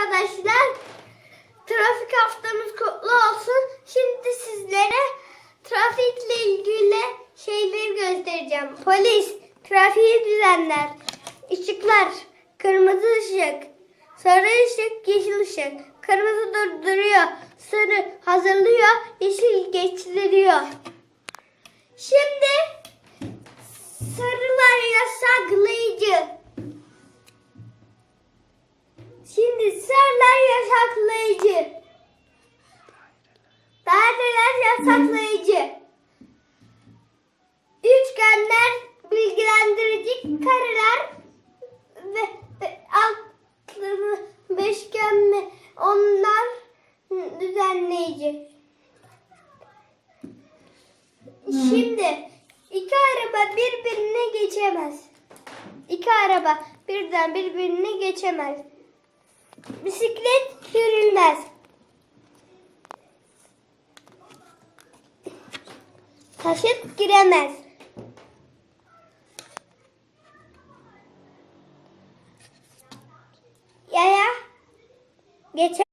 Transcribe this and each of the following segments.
arkadaşlar. Trafik haftamız kutlu olsun. Şimdi sizlere trafikle ilgili şeyleri göstereceğim. Polis trafiği düzenler. Işıklar, kırmızı ışık, sarı ışık, yeşil ışık. Kırmızı durduruyor, sarı hazırlıyor, yeşil geçiriyor. Şimdi sarılar yasaklayıcı. Daireler yasaklayıcı. Üçgenler bilgilendirici kareler ve, ve altlı beşgen mi onlar düzenleyici. Şimdi iki araba birbirine geçemez. İki araba birden birbirine geçemez. Bisiklet sürülmez. Taşıt giremez. Yaya geçer.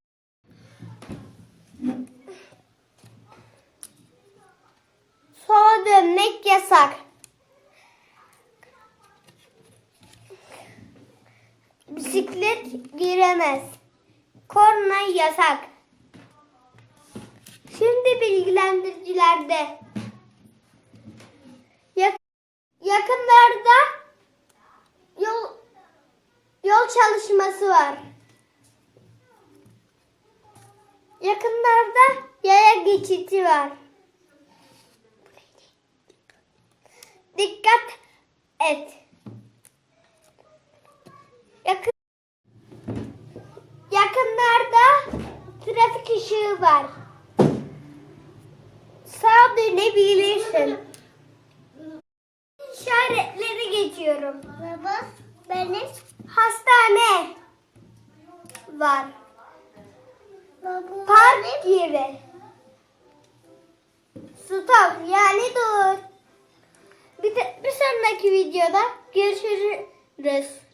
Sola dönmek yasak. Bisiklet giremez. Korna yasak. Şimdi bilgilendiricilerde. Yak- yakınlarda yol yol çalışması var. Yakınlarda yaya geçidi var. Trafik ışığı var. Sağa dönebilirsin. İşaretleri geçiyorum. Baba benim Hastane var. baba Park yeri. Stop yani dur. Bir, bir sonraki videoda görüşürüz.